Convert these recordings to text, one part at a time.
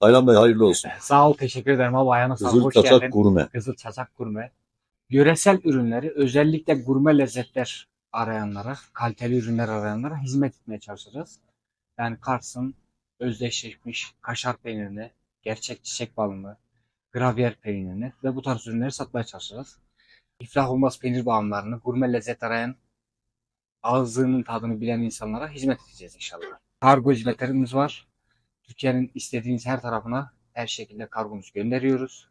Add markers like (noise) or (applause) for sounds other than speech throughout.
Aylan Bey hayırlı olsun. (laughs) Sağ ol teşekkür ederim abi ayağına sağlık. Kızıl Hoş Çaçak geldin. Gurme. Kızıl Çaçak Gurme. Yöresel ürünleri özellikle gurme lezzetler arayanlara, kaliteli ürünler arayanlara hizmet etmeye çalışacağız. Yani Kars'ın özdeşleşmiş kaşar peynirini, gerçek çiçek balını, gravyer peynirini ve bu tarz ürünleri satmaya çalışacağız. İflah olmaz peynir bağımlarını, gurme lezzet arayan, ağzının tadını bilen insanlara hizmet edeceğiz inşallah. Kargo hizmetlerimiz var. Türkiye'nin istediğiniz her tarafına her şekilde kargomuzu gönderiyoruz.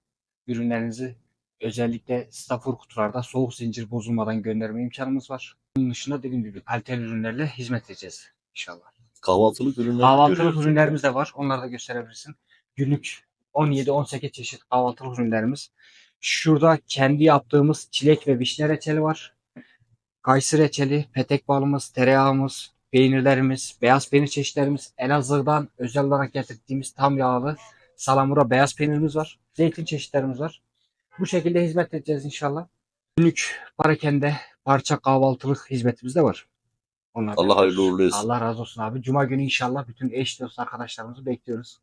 Ürünlerinizi özellikle stafur kutularda soğuk zincir bozulmadan gönderme imkanımız var. Bunun dışında dediğim gibi kaliteli ürünlerle hizmet edeceğiz inşallah. Kahvaltılık ürünler. Kahvaltılık ürünlerimiz de var. Onları da gösterebilirsin. Günlük 17-18 çeşit kahvaltılık ürünlerimiz. Şurada kendi yaptığımız çilek ve vişne reçeli var. Kayısı reçeli, petek balımız, tereyağımız, peynirlerimiz, beyaz peynir çeşitlerimiz, Elazığ'dan özel olarak getirdiğimiz tam yağlı salamura beyaz peynirimiz var. Zeytin çeşitlerimiz var. Bu şekilde hizmet edeceğiz inşallah. Günlük parakende parça kahvaltılık hizmetimiz de var. Onlar Allah hayırlı uğurlu etsin. Allah razı olsun abi. Cuma günü inşallah bütün eş dost arkadaşlarımızı bekliyoruz.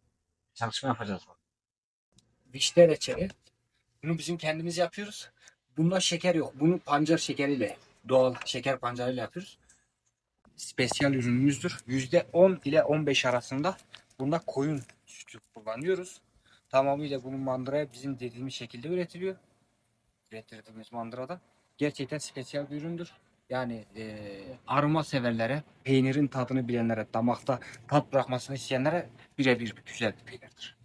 Çalışma yapacağız. Vişne reçeli. Bunu bizim kendimiz yapıyoruz. Bunda şeker yok. Bunu pancar şekeriyle, doğal şeker pancarıyla yapıyoruz. Spesiyal ürünümüzdür. %10 ile 15 arasında bunda koyun sütü kullanıyoruz. Tamamıyla bunun mandıraya bizim dediğimiz şekilde üretiliyor. Ürettirdiğimiz mandırada. Gerçekten spesiyal bir üründür. Yani e, aroma severlere, peynirin tadını bilenlere, damakta tat bırakmasını isteyenlere birebir bir güzel bir peynirdir.